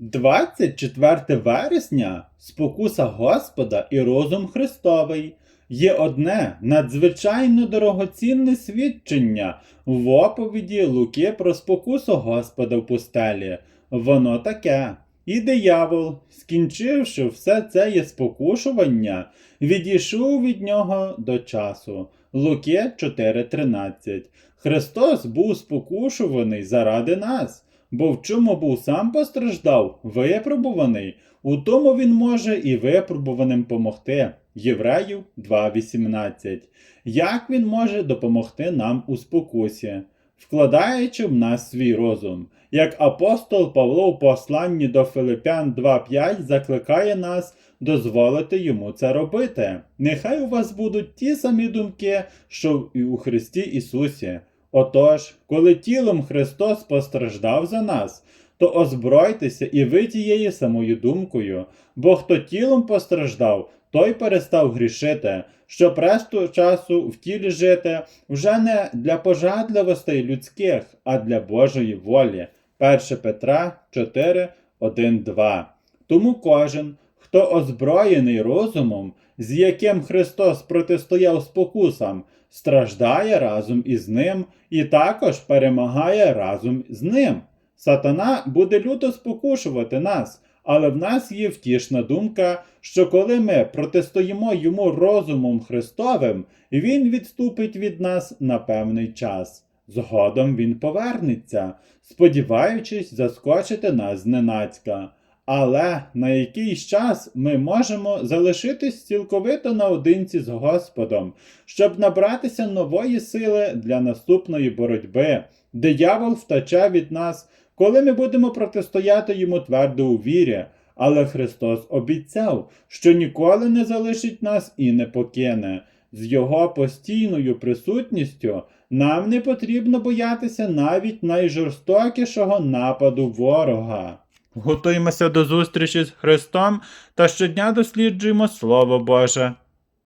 24 вересня спокуса Господа і розум Христовий є одне надзвичайно дорогоцінне свідчення в оповіді Луки про спокусу Господа в пустелі. Воно таке. І диявол, скінчивши все це є спокушування, відійшов від нього до часу. Луки 4.13. Христос був спокушуваний заради нас, бо в чому був сам постраждав, випробуваний, у тому він може і випробуваним помогти. Євреїв 2.18. Як він може допомогти нам у спокусі, вкладаючи в нас свій розум? Як апостол Павло в посланні до Филипян 2.5 закликає нас дозволити йому це робити. Нехай у вас будуть ті самі думки, що і у Христі Ісусі. Отож, коли тілом Христос постраждав за нас, то озбройтеся і ви тією самою думкою, бо хто тілом постраждав, той перестав грішити, щоб решту часу в тілі жити вже не для пожадливостей людських, а для Божої волі. 1 Петра 4, 1, 2. Тому кожен, хто озброєний розумом, з яким Христос протистояв спокусам, страждає разом із ним і також перемагає разом з ним. Сатана буде люто спокушувати нас, але в нас є втішна думка, що коли ми протистоїмо йому розумом Христовим, він відступить від нас на певний час. Згодом він повернеться, сподіваючись заскочити нас зненацька. Але на якийсь час ми можемо залишитись цілковито наодинці з Господом, щоб набратися нової сили для наступної боротьби. Диявол втече від нас, коли ми будемо протистояти йому твердо у вірі. Але Христос обіцяв, що ніколи не залишить нас і не покине. З Його постійною присутністю нам не потрібно боятися навіть найжорстокішого нападу ворога. Готуємося до зустрічі з Христом та щодня досліджуємо Слово Боже.